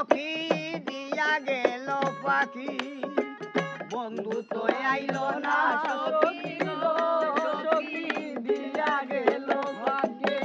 সখী দিয়া গেল পাখি। বন্ধু তো আইলো না সখী সখী দিয়া গেল পাকে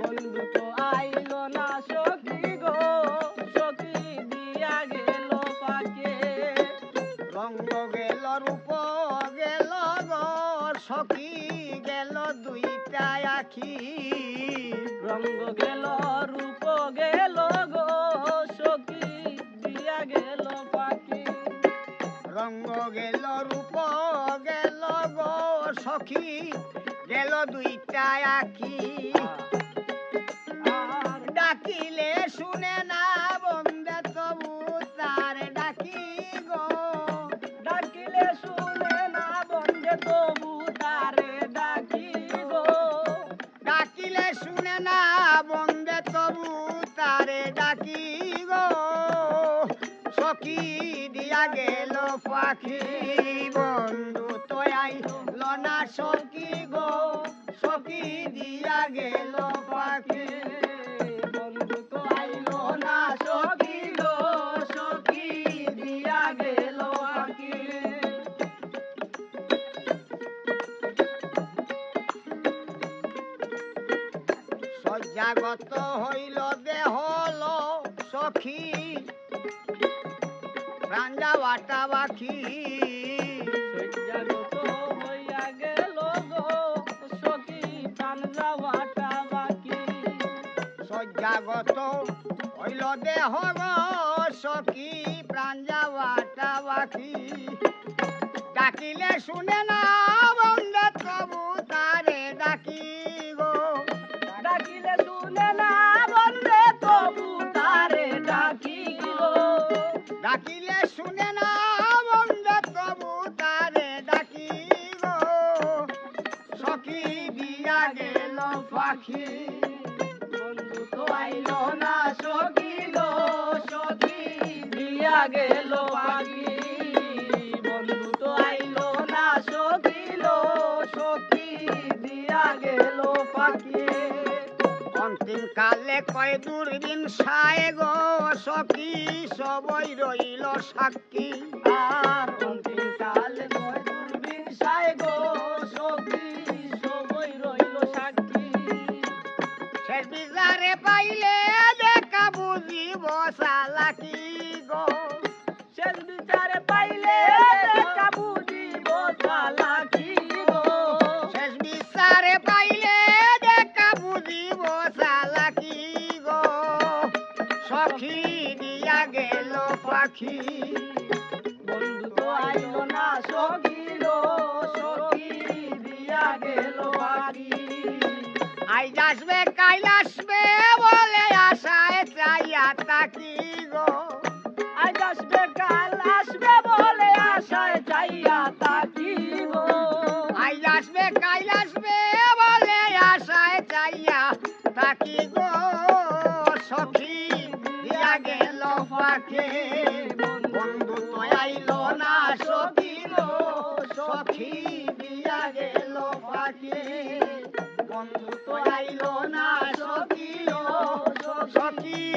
বন্ধু তো আইলো না সখী গো, সখী দিয়া গেল পাকে রঙ্গ গেল, রূপ গেল গো, সখী গেল দুইটা আখি। রঙ্গ গেল, রূপ গেল গো সখী গেল দুইটা আর ডাকিলে শুনে না বন্দে তবু তার ডাকি গো। ডাকিলে শুনে না বন্ধে তবু তারে ডাকি গো। ডাকিলে শুনে না বন্দে তবু তারে ডাকি গো। সখী গেল পাখি। বন্ধু তো আইল না সখী গো, সখী দিয়া গেল পাখি। বন্ধু তো না সখী গো, সখী দিয়া গেল পাখি। সজ্জাগত হইল দেহল সখী রাঞ্জা বাটা বাখি সজ্জাগত হইয়া গেল গো সখী সজ্জাগত হইল দেহ গো সখী প্রাঞ্জা বাটা বাখি ডাকিলে শুনে না ডাকিলে শুনে না বন্ধে তবু তারে ডাকিব। সখী দিয়া গেল পাখি, বন্ধু তো আইল না সখী গো। সখী দিয়া গেল পাখি অন্তিম কালে কয় দূরদিন সায় গো সখী সবই রইল সাক্ষী। আর অন্তিম কাল সখী গেল পাখি। বন্ধু তো আইলো না সখী লো দিয়া গেল পাখি। আইজ আসবে, কাইল আসবে বলে আশায় চাইয়া তাকি গো। আজ আসবে, কাল আসবে বলে আশায় চাইয়া তাকি গো। আইজ আসবে, কাইল আসবে বলে আশায় চাইয়া তাকি গো। পাখি বন্ধু তো আইলো না সখিল সখী দিয়া গেল পাখি বন্ধু তো আইলো না সখিল সখী